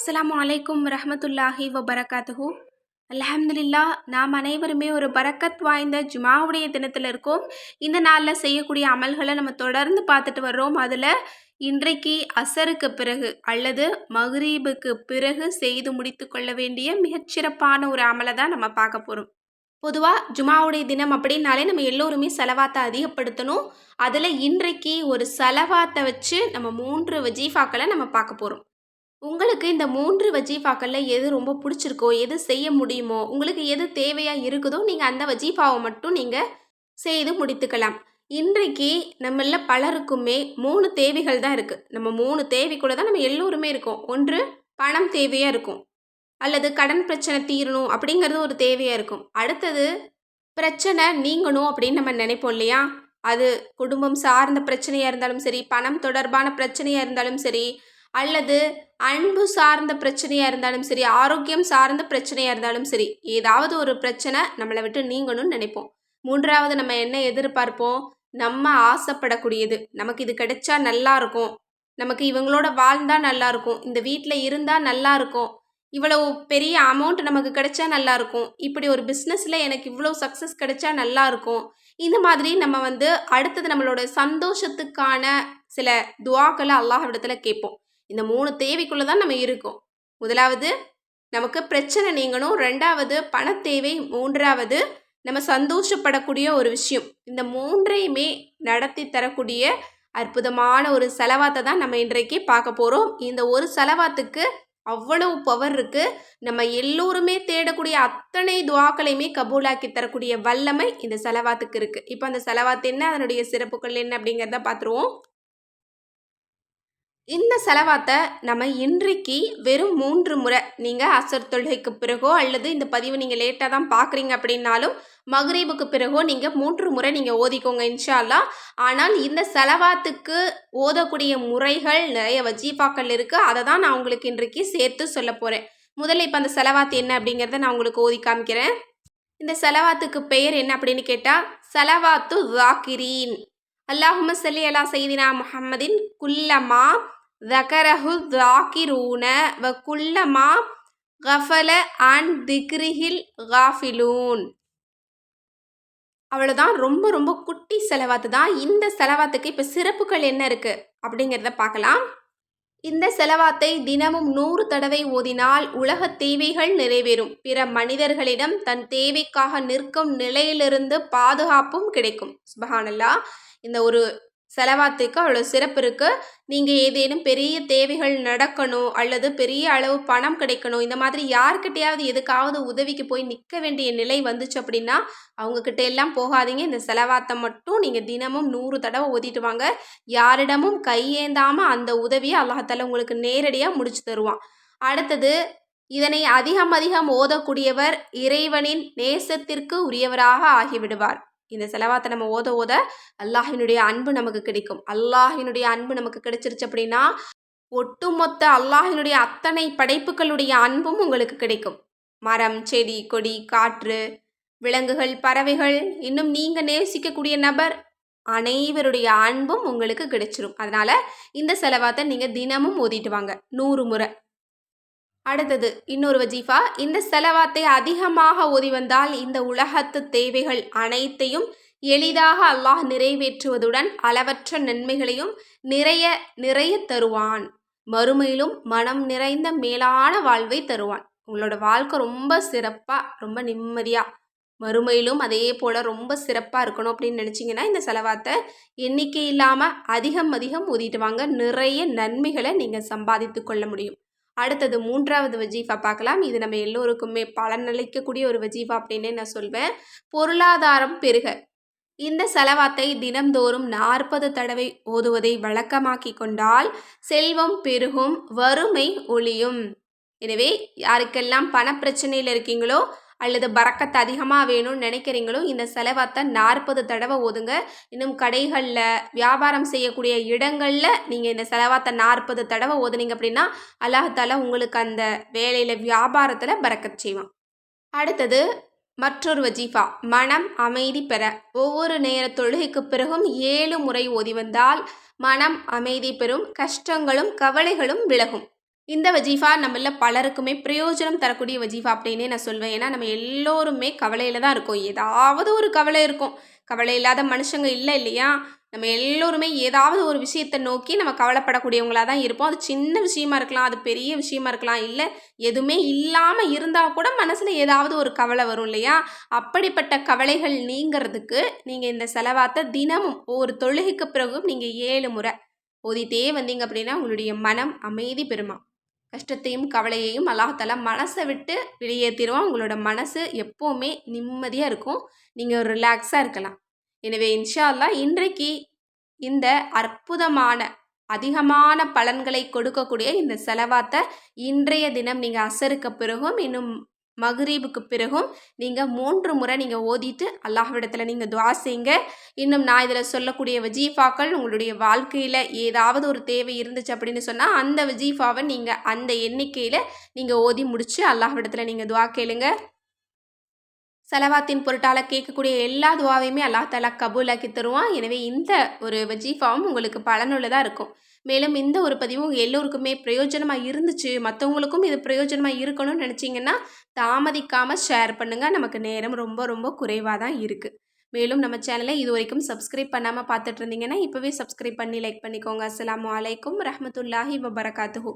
அஸ்லாம் அலைக்கும் ரஹமத்துல்லாஹி வபரகாத்துஹு. அல்ஹம்துலில்லா நாம் அனைவருமே ஒரு பரக்கத் வாய்ந்த ஜுமாவுடைய தினத்தில் இருக்கோம். இந்த நாளில் செய்யக்கூடிய அமல்களை நம்ம தொடர்ந்து பார்த்துட்டு வர்றோம். அதில் இன்றைக்கு அசருக்கு பிறகு அல்லது மக்ரீபுக்கு பிறகு செய்து முடித்து கொள்ள வேண்டிய மிகச்சிறப்பான ஒரு அமலை தான் நம்ம பார்க்க போகிறோம் பொதுவாக ஜுமாவுடைய தினம் அப்படின்னாலே நம்ம எல்லோருமே செலவாத்தை அதிகப்படுத்தணும். அதில் இன்றைக்கு ஒரு செலவாத்தை வச்சு நம்ம மூன்று வஜீஃபாக்களை நம்ம பார்க்க போகிறோம் உங்களுக்கு இந்த மூன்று வஜீஃபாக்களில் எது ரொம்ப பிடிச்சிருக்கோ எது செய்ய முடியுமோ உங்களுக்கு எது தேவையாக இருக்குதோ நீங்கள் அந்த வஜீஃபாவை மட்டும் நீங்கள் செய்து முடித்துக்கலாம். இன்றைக்கு நம்மள பலருக்குமே மூணு தேவைகள் தான் இருக்குது நம்ம மூணு தேவைக்குள்ள தான் நம்ம எல்லோருமே இருக்கோம். ஒன்று பணம் தேவையாக இருக்கும். அல்லது கடன் பிரச்சனை தீரணும் அப்படிங்கிறது ஒரு தேவையாக இருக்கும். அடுத்தது பிரச்சனை நீங்கணும் அப்படின்னு நம்ம நினைப்போம் இல்லையா? அது குடும்பம் சார்ந்த பிரச்சனையாக இருந்தாலும் சரி பணம் தொடர்பான பிரச்சனையாக இருந்தாலும் சரி அல்லது அன்பு சார்ந்த பிரச்சனையாக இருந்தாலும் சரி ஆரோக்கியம் சார்ந்த பிரச்சனையாக இருந்தாலும் சரி ஏதாவது ஒரு பிரச்சனை நம்மளை விட்டு நீங்கணும்னு நினைப்போம். மூன்றாவது நம்ம என்ன எதிர்பார்ப்போம்? நம்ம ஆசைப்படக்கூடியது. நமக்கு இது கிடைச்சா நல்லா இருக்கும். நமக்கு இவங்களோட வாழ்ந்தா நல்லா இருக்கும். இந்த வீட்டில் இருந்தால் நல்லா இருக்கும். இவ்வளவு பெரிய அமௌண்ட் நமக்கு கிடைச்சா நல்லா இருக்கும். இப்படி ஒரு பிஸ்னஸில் எனக்கு இவ்வளோ சக்ஸஸ் கிடைச்சா நல்லா இருக்கும். இந்த மாதிரி நம்ம வந்து அடுத்தது நம்மளோட சந்தோஷத்துக்கான சில துவாக்களை அல்லாஹ்விடத்துல கேட்போம். இந்த மூணு தேவைக்குள்ளே தான் நம்ம இருக்கோம். முதலாவது நமக்கு பிரச்சனை நீங்கணும். ரெண்டாவது பண தேவை மூன்றாவது நம்ம சந்தோஷப்படக்கூடிய ஒரு விஷயம். இந்த மூன்றையுமே நடத்தி தரக்கூடிய அற்புதமான ஒரு செலவாத்தை தான் நம்ம இன்றைக்கு பார்க்க போகிறோம் இந்த ஒரு செலவாத்துக்கு அவ்வளவு பவர் இருக்கு. நம்ம எல்லோருமே தேடக்கூடிய அத்தனை துவாக்களையுமே கபூலாக்கி தரக்கூடிய வல்லமை இந்த செலவாத்துக்கு இருக்கு. இப்போ அந்த செலவாத்து என்ன? அதனுடைய சிறப்புகள் என்ன? அப்படிங்கிறத பார்த்துருவோம். இந்த செலவாத்தை நம்ம இன்றைக்கு வெறும் மூன்று முறை நீங்கள் அசர் தொழுகைக்கு பிறகோ அல்லது இந்த பதிவு நீங்கள் லேட்டாக தான் பார்க்குறீங்க அப்படின்னாலும் மகரீபுக்கு பிறகோ நீங்கள் மூன்று முறை நீங்கள் ஓதிக்கோங்க இன்ஷால்லா ஆனால் இந்த செலவாத்துக்கு ஓதக்கூடிய முறைகள் நிறைய வஜீஃபாக்கள் இருக்குது அதை தான் நான் உங்களுக்கு இன்றைக்கு சேர்த்து சொல்ல போகிறேன் முதல்ல இப்போ அந்த செலவாத்து என்ன அப்படிங்கிறத நான் உங்களுக்கு ஓதி காமிக்கிறேன். இந்த செலவாத்துக்கு பெயர் என்ன அப்படின்னு கேட்டால் செலவாத்து ஜாக்கிரீன் அல்லாஹும சல்லி அலா செய்தினா முஹம்மதின் குல்லமா தகரஹு தாக்கிரூன வ குல்லமா கஃபல அன் திக்ரிஹில் காஃபிலூன். அவ்வளோதான் ரொம்ப ரொம்ப குட்டி செலவாத்து தான் இந்த செலவாத்துக்கு இப்போ சிறப்புகள் என்ன இருக்குது அப்படிங்கிறத பார்க்கலாம். இந்த செலவாத்தை தினமும் நூறு தடவை ஓதினால் உலக தேவைகள் நிறைவேறும். பிற மனிதர்களிடம் தன் தேவைக்காக நிற்கும் நிலையிலிருந்து பாதுகாப்பும் கிடைக்கும். சுபஹானல்லா இந்த ஒரு செலவாத்துக்கு அவ்வளோ சிறப்பு இருக்குது நீங்கள் ஏதேனும் பெரிய தேவைகள் நடக்கணும் அல்லது பெரிய அளவு பணம் கிடைக்கணும் இந்த மாதிரி யார்கிட்டையாவது எதுக்காவது உதவிக்கு போய் நிற்க வேண்டிய நிலை வந்துச்சு அப்படின்னா அவங்கக்கிட்ட எல்லாம் போகாதீங்க. இந்த செலவாத்தை மட்டும் நீங்கள் தினமும் நூறு தடவை ஓதிட்டு வாங்க. யாரிடமும் கையேந்தாமல் அந்த உதவியை அல்லாஹால உங்களுக்கு நேரடியாக முடிச்சு தருவான். அடுத்தது இதனை அதிகம் அதிகம் ஓதக்கூடியவர் இறைவனின் நேசத்திற்கு உரியவராக ஆகிவிடுவார். இந்த செலவாத்தை நம்ம ஓத ஓத அல்லாஹினுடைய அன்பு நமக்கு கிடைக்கும். அல்லாஹினுடைய அன்பு நமக்கு கிடைச்சிருச்சு அப்படின்னா ஒட்டுமொத்த அல்லாஹினுடைய அத்தனை படைப்புகளுடைய அன்பும் உங்களுக்கு கிடைக்கும். மரம் செடி கொடி காற்று விலங்குகள் பறவைகள் இன்னும் நீங்கள் நேசிக்கக்கூடிய நபர் அனைவருடைய அன்பும் உங்களுக்கு கிடைச்சிரும். அதனால் இந்த செலவாத்தை நீங்கள் தினமும் ஓதிட்டு வாங்க. நூறு முறை. அடுத்தது இன்னொரு வஜீஃபா இந்த செலவாத்தை அதிகமாக ஓதி வந்தால் இந்த உலகத்து தேவைகள் அனைத்தையும் எளிதாக அல்லாஹ் நிறைவேற்றுவதுடன் அளவற்ற நன்மைகளையும் நிறைய நிறைய தருவான். மறுமையிலும் மனம் நிறைந்த மேலான வாழ்வை தருவான். உங்களோட வாழ்க்கை ரொம்ப சிறப்பாக ரொம்ப நிம்மதியாக மறுமையிலும் அதே போல் ரொம்ப சிறப்பாக இருக்கணும் அப்படின்னு நினச்சிங்கன்னா இந்த செலவாத்தை எண்ணிக்கை இல்லாமல் அதிகம் அதிகம் ஊதிட்டு வாங்க. நிறைய நன்மைகளை நீங்கள் சம்பாதித்து கொள்ள முடியும். அடுத்தது மூன்றாவது வஜீஃபா பார்க்கலாம். இது நம்ம எல்லோருக்குமே பலனளிக்கக்கூடிய ஒரு வஜீஃபா அப்படின்னு நான் சொல்வேன். பொருளாதாரம் பெருக. இந்த செலவாத்தை தினம்தோறும் நாற்பது தடவை ஓதுவதை வழக்கமாக்கி கொண்டால் செல்வம் பெருகும் வறுமை ஒளியும் எனவே யாருக்கெல்லாம் பணப்பிரச்சனையில் இருக்கீங்களோ அல்லது பறக்கத்து அதிகமாக வேணும்னு நினைக்கிறீங்களோ இந்த செலவாத்தை நாற்பது தடவை ஓதுங்க இன்னும் கடைகளில் வியாபாரம் செய்யக்கூடிய இடங்களில் நீங்கள் இந்த செலவாத்தை நாற்பது தடவை ஓதுனீங்க அப்படின்னா அல்லாஹால உங்களுக்கு அந்த வேலையில் வியாபாரத்தில் பறக்கச் செய்வான். அடுத்தது மற்றொரு வஜீஃபா மனம் அமைதி பெற. ஒவ்வொரு நேர தொழுகைக்கு பிறகும் ஏழு முறை ஓதி வந்தால் மனம் அமைதி பெறும் கஷ்டங்களும் கவலைகளும் விலகும். இந்த வஜீஃபா நம்மள பலருக்குமே பிரயோஜனம் தரக்கூடிய வஜீஃபா அப்படின்னே நான் சொல்வேன். ஏன்னா நம்ம எல்லோருமே கவலையில் தான் இருக்கோம். ஏதாவது ஒரு கவலை இருக்கும். கவலை இல்லாத மனுஷங்க இல்லை இல்லையா? நம்ம எல்லோருமே ஏதாவது ஒரு விஷயத்தை நோக்கி நம்ம கவலைப்படக்கூடியவங்களாக தான் இருப்போம். அது சின்ன விஷயமா இருக்கலாம் அது பெரிய விஷயமா இருக்கலாம் இல்லை எதுவுமே இல்லாமல் இருந்தால் கூட மனசில் ஏதாவது ஒரு கவலை வரும் இல்லையா? அப்படிப்பட்ட கவலைகள் நீங்கிறதுக்கு நீங்கள் இந்த செலவாத்தை தினமும் ஒவ்வொரு தொழுகைக்கு பிறகும் நீங்கள் ஏழு முறை ஓதிட்டே வந்தீங்க அப்படின்னா உங்களுடைய மனம் அமைதி பெறுமா? கஷ்டத்தையும் கவலையையும் அல்லாஹால மனசை விட்டு வெளியேற்றிடுவோம் உங்களோட மனசு எப்போவுமே நிம்மதியாக இருக்கும். நீங்கள் ரிலாக்ஸாக இருக்கலாம். எனவே இன்ஷா அல்லாஹ் இன்றைக்கு இந்த அற்புதமான அதிகமான பலன்களை கொடுக்கக்கூடிய இந்த செலவாத்தை இன்றைய தினம் நீங்கள் அசருக்கு பிறகும் இன்னும் மகரீபுக்கு பிறகும் நீங்கள் மூன்று முறை நீங்கள் ஓதிட்டு அல்லாஹ்விடத்தில் நீங்கள் துவா செய்யுங்க. இன்னும் நான் இதில் சொல்லக்கூடிய வஜீஃபாக்கள் உங்களுடைய வாழ்க்கையில் ஏதாவது ஒரு தேவை இருந்துச்சு அப்படின்னு சொன்னால் அந்த வஜீஃபாவை நீங்கள் அந்த எண்ணிக்கையில் நீங்கள் ஓதி முடித்து அல்லாஹ்விடத்தில் நீங்கள் துவா கேளுங்க. செலவாத்தின் பொருட்டால் கேட்கக்கூடிய எல்லா துவாவையுமே அல்லாஹ் தாலா கபூலாக்கி தருவான். எனவே இந்த ஒரு வஜீஃபாவும் உங்களுக்கு பலனுள்ளதாக இருக்கும். மேலும் இந்த ஒரு பதிவும் உங்கள் எல்லோருக்குமே பிரயோஜனமாக இருந்துச்சு. மற்றவங்களுக்கும் இது பிரயோஜனமாக இருக்கணும்னு நினச்சிங்கன்னா தாமதிக்காமல் ஷேர் பண்ணுங்கள் நமக்கு நேரம் ரொம்ப ரொம்ப குறைவாக தான் இருக்குது மேலும் நம்ம சேனலை இது வரைக்கும் சப்ஸ்கிரைப் பண்ணாமல் பார்த்துட்டு இருந்தீங்கன்னா இப்போவே சப்ஸ்கிரைப் பண்ணி லைக் பண்ணிக்கோங்க. அஸ்லாம் வலைக்கம் ரஹமத்துல்லாஹி வபரகாத்துஹூ.